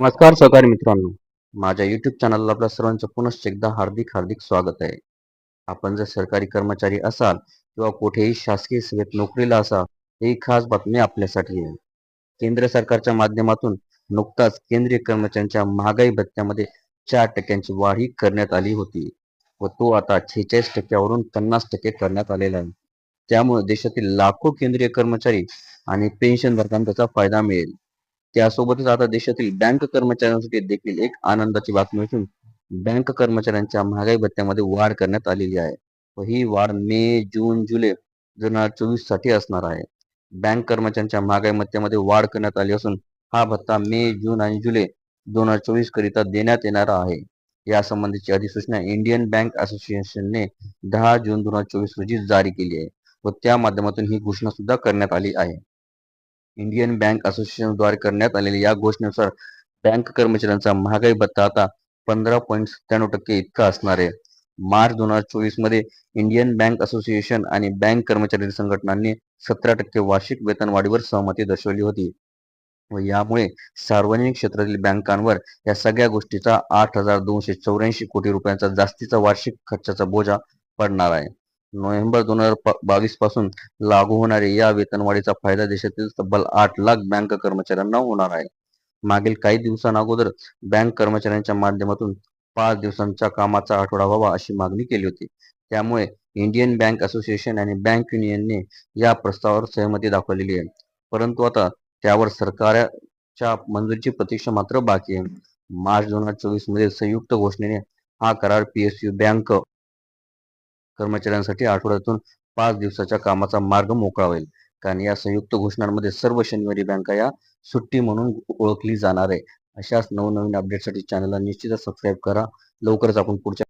नमस्कार सहकारी मित्रांनो. माझ्या युट्यूब चॅनलला आपल्या सर्वांचं पुनश्च एकदा हार्दिक हार्दिक स्वागत आहे. आपण जर सरकारी कर्मचारी असाल किंवा कुठेही शासकीय सेवेत नोकरीला असाल ही खास बातमी आपल्यासाठी आहे. केंद्र सरकारच्या माध्यमातून नुकताच केंद्रीय कर्मचाऱ्यांच्या महागाई भत्त्यामध्ये चार टक्क्यांची वाढ ही करण्यात आली होती व तो आता छेचाळीस टक्क्यावरून पन्नास टक्के करण्यात आलेला आहे. त्यामुळे देशातील लाखो केंद्रीय कर्मचारी आणि पेन्शनधारकांना त्याचा फायदा मिळेल. त्यासोबतच आता देशातील बँक कर्मचाऱ्यांसाठी देखील एक आनंदाची बातमी असून बँक कर्मचाऱ्यांच्या महागाई भत्त्यामध्ये वाढ करण्यात आलेली आहे. व ही वाढ मे जून जुलै दोन हजार चोवीससाठी असणार आहे. बँक कर्मचाऱ्यांच्या महागाई भत्त्यामध्ये वाढ करण्यात आली असून हा भत्ता मे जून आणि जुलै दोन हजार चोवीस करिता देण्यात येणार आहे. यासंबंधीची अधिसूचना इंडियन बँक असोसिएशनने दहा जून दोन हजार चोवीस रोजी जारी केली आहे व त्या माध्यमातून ही घोषणा सुद्धा करण्यात आली आहे. इंडियन बँक असोसिएशनद्वारे करण्यात आलेल्या या घोषणेनुसार बँक कर्मचाऱ्यांचा महागाई भत्ता आता पंधरा पॉईंट सत्त्याण्णव टक्के इतका असणार आहे. मार्च दोन हजार चोवीसमध्ये इंडियन बँक असोसिएशन आणि बँक कर्मचारी संघटनांनी सतरा टक्के वार्षिक वेतन वाढीवर सहमती दर्शवली होती. व यामुळे सार्वजनिक क्षेत्रातील बँकांवर या सगळ्या गोष्टीचा आठ हजार दोनशे चौऱ्याऐंशी कोटी रुपयांचा जास्तीचा वार्षिक खर्चाचा बोजा पडणार आहे. नोव्हेंबर दोन हजार बावीसपासून लागू होणारे या वेतनवाढीचा फायदा देशातील तब्बल आठ लाख बँक कर्मचाऱ्यांना होणार आहे. मागील काही दिवसांअगोदर बँक कर्मचाऱ्यांच्या माध्यमातून पाच दिवसांच्या कामाचा आठवडा व्हावा अशी मागणी केली होती. त्यामुळे इंडियन बँक असोसिएशन आणि बँक युनियनने या प्रस्तावावर सहमती दाखवलेली आहे. परंतु आता त्यावर सरकारच्या मंजुरीची प्रतीक्षा मात्र बाकी आहे. मार्च दोन हजार चोवीसमध्ये संयुक्त घोषणेने हा करार पीएसयू बँक कर्मचाऱ्यांसाठी आठवड्यातून पाच दिवसाच्या कामाचा मार्ग मोकळा होईल. कारण या संयुक्त घोषणांमध्ये सर्व शनिवारी बँका या सुट्टी म्हणून ओळखली जाणार आहे. अशाच नवनवीन अपडेटसाठी चॅनलला निश्चितच सबस्क्राईब करा. लवकरच आपण पुढच्या